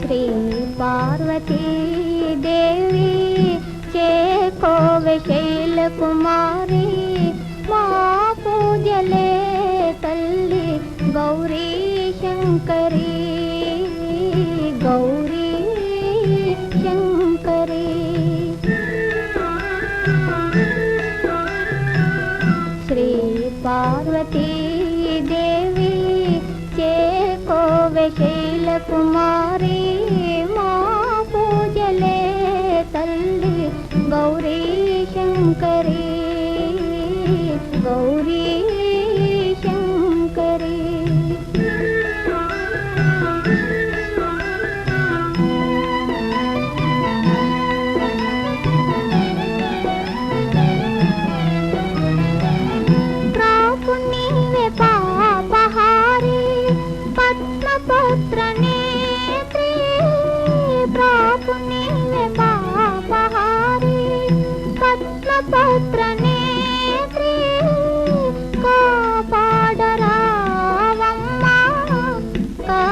శ్రీ పార్వతీ దేవి చేకోవె శైల కుమారి మా పూజలే తల్లి గౌరీ శంకరీ. గౌరీ పార్వతీ దేవి చేకోవె శైల కుమారి మా పూజలే తల్లి గౌరీ శంకరీ. గౌరీ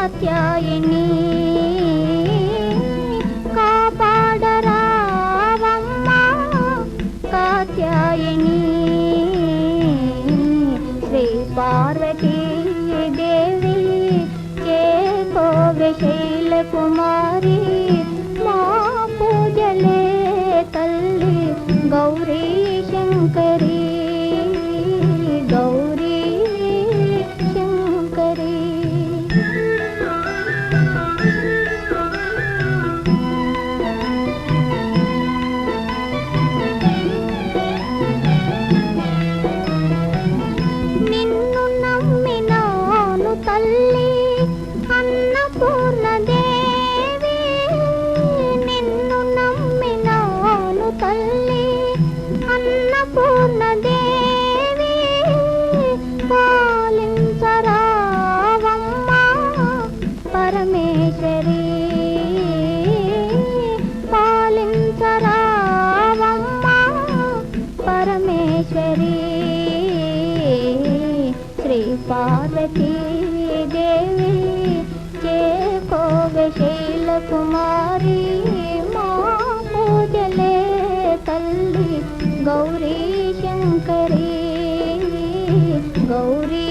కాత్యాయని కాపాడరావమ్మా కాత్యాయని శ్రీ పార్వతీ దేవి చేకోవె శైల శ్రీ పార్వతీ దేవి కోవశైల కుమారి. మా పూజలే తల్లి గౌరీ శంకరీ. గౌరీ